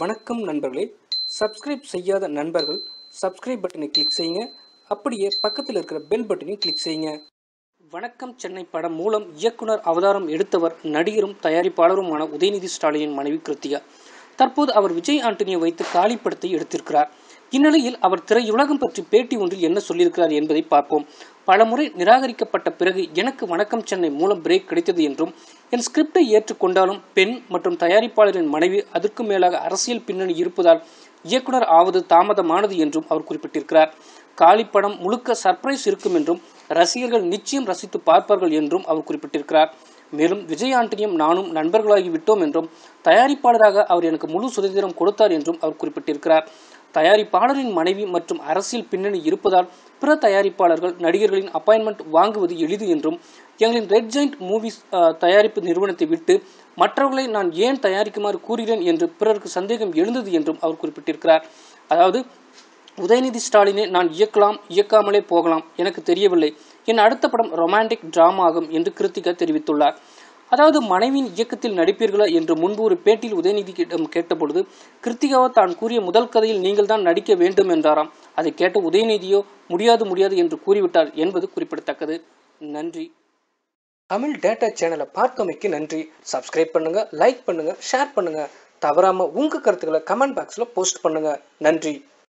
வணக்கம் நண்பர்களே. சப்ஸ்கிரைப் செய்யாத நண்பர்கள் சப்ஸ்கிரைப் பட்டனை கிளிக் செய்யுங்க. அப்படியே பக்கத்தில் இருக்கிற பெல் பட்டனையும் கிளிக் செய்யுங்க. வணக்கம் சென்னை படம் மூலம் இயக்குனர் அவதாரம் எடுத்தவர் நடிகரும் தயாரிப்பாளருமான உதயநிதி ஸ்டாலினின் மனைவி கிருத்தியா தற்போது அவர் விஜய் ஆண்டனியை வைத்து காலி படத்தை எடுத்திருக்கிறார். இந்நிலையில் அவர் திரையுலகம் பற்றி பேட்டி ஒன்றில் என்ன சொல்லியிருக்கிறார் என்பதை பார்ப்போம். பலமுறை நிராகரிக்கப்பட்ட பிறகு எனக்கு வணக்கம் சென்னை மூலம் பிரேக் கிடைத்தது என்றும் என் ஸ்கிரிப்டை ஏற்றுக்கொண்டாலும் பெண் மற்றும் தயாரிப்பாளரின் மனைவி அதற்கு மேலாக அரசியல் பின்னணி இருப்பதால் இயக்குனர் ஆவது தாமதமானது என்றும் அவர் குறிப்பிட்டிருக்கிறார். காளி படம் முழுக்க சர்ப்ரைஸ் இருக்கும் என்றும் ரசிகர்கள் நிச்சயம் ரசித்து பார்ப்பார்கள் என்றும் அவர் குறிப்பிட்டிருக்கிறார். மேலும் விஜய் ஆண்டனியும் நானும் நண்பர்களாகி விட்டோம் என்றும் தயாரிப்பாளராக அவர் எனக்கு முழு சுதந்திரம் கொடுத்தார் என்றும் அவர் குறிப்பிட்டிருக்கிறார். தயாரிப்பாளரின் மனைவி மற்றும் அரசியல் பின்னணி இருப்பதால் பிற தயாரிப்பாளர்கள் நடிகர்களின் அப்பாயின்மெண்ட் வாங்குவது எளிது என்றும் எங்களின் ரெட் ஜெயிண்ட் மூவிஸ் தயாரிப்பு நிறுவனத்தை விட்டு மற்றவர்களை நான் ஏன் தயாரிக்குமாறு கூறுகிறேன் என்று பிறருக்கு சந்தேகம் எழுந்தது என்றும் அவர் குறிப்பிட்டிருக்கிறார். அதாவது உதயநிதி ஸ்டாலினை நான் இயக்கலாம் இயக்காமலே போகலாம் எனக்கு தெரியவில்லை. என் அடுத்த படம் ரொமான்டிக் டிராமா ஆகும் என்று கிருத்திகா தெரிவித்துள்ளார். அதாவது மனைவியின் இயக்கத்தில் நடிப்பீர்களா என்று முன்பு ஒரு பேட்டியில் உதயநிதியிடம் கேட்டபொழுது கிருத்திகாவை தான் கூறிய முதல் கதையில் நீங்கள் தான் நடிக்க வேண்டும் என்றாராம். அதை கேட்ட உதயநிதியோ முடியாது முடியாது என்று கூறிவிட்டார் என்பது குறிப்பிடத்தக்கது. நன்றி. தமிழ் டேட்டா சேனலை பார்த்தமைக்கு நன்றி. சப்ஸ்கிரைப் பண்ணுங்க லைக் பண்ணுங்க ஷேர் பண்ணுங்க. தவறாம உங்க கருத்துக்களை கமெண்ட் பாக்ஸ்ல போஸ்ட் பண்ணுங்க. நன்றி.